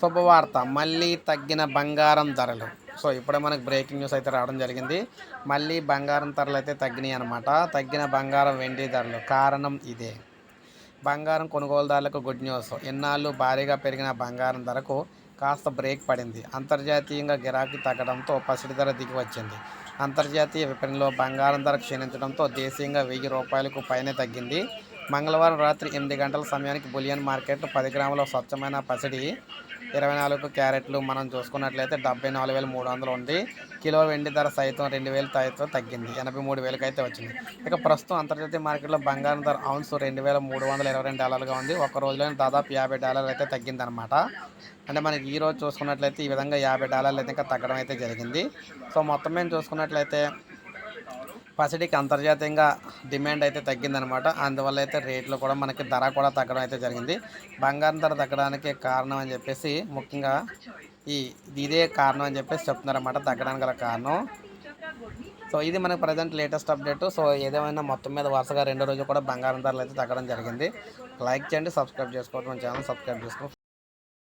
శుభవార్త మళ్ళీ తగ్గిన బంగారం ధరలు. సో ఇప్పుడే మనకు బ్రేకింగ్ న్యూస్ అయితే రావడం జరిగింది. మళ్ళీ బంగారం ధరలు అయితే తగ్గినాయి అనమాట తగ్గిన బంగారం వెండి ధరలు. కారణం ఇదే. బంగారం కొనుగోలుదారులకు గుడ్ న్యూస్ ఎన్నాళ్ళు భారీగా పెరిగిన బంగారం ధరకు కాస్త బ్రేక్ పడింది. అంతర్జాతీయంగా గిరాకీ తగ్గడంతో పసిడి ధర దిగి వచ్చింది. అంతర్జాతీయ విపణిలో బంగారం ధర క్షీణించడంతో దేశీయంగా వెయ్యి రూపాయలకు పైనే తగ్గింది. మంగళవారం రాత్రి ఎనిమిది గంటల సమయానికి బులియన్ మార్కెట్ పది గ్రాముల స్వచ్ఛమైన పసిడి ఇరవై నాలుగు క్యారెట్లు మనం చూసుకున్నట్లయితే డెబ్బై నాలుగు వేల మూడు వందలు ఉంది. కిలో వెండి ధర సైతం రెండు వేలు సైతం తగ్గింది. ఎనభై మూడు వేలకు అయితే వచ్చింది. ఇక ప్రస్తుతం అంతర్జాతీయ మార్కెట్లో బంగారం ధర అవున్స్ రెండు వేల మూడు వందల ఇరవై రెండు డాలర్లుగా ఉంది. ఒక రోజులోనే దాదాపు యాభై డాలర్లు అయితే తగ్గిందనమాట అంటే మనకి ఈ రోజు చూసుకున్నట్లయితే ఈ విధంగా యాభై డాలర్లు అయితే ఇంకా తగ్గడం అయితే జరిగింది. సో మొత్తం మేము చూసుకున్నట్లయితే పసిడికి అంతర్జాతీయంగా డిమాండ్ అయితే తగ్గిందనమాట. అందువల్ల అయితే రేట్లు కూడా మనకి ధర కూడా తగ్గడం అయితే జరిగింది. బంగారం ధర తగ్గడానికి కారణం అని చెప్పేసి ముఖ్యంగా ఈ ఇదే కారణం అని చెప్పేసి చెప్తున్నారన్నమాట. తగ్గడానికి గల కారణం. సో ఇది మనకి ప్రజెంట్ లేటెస్ట్ అప్డేట్. సో ఏదేమైనా మొత్తం మీద వరుసగా రెండో రోజు కూడా బంగారం ధరలు అయితే తగ్గడం జరిగింది. లైక్ చేయండి సబ్స్క్రైబ్ చేసుకోవడం ఛానల్ సబ్స్క్రైబ్ చేసుకోండి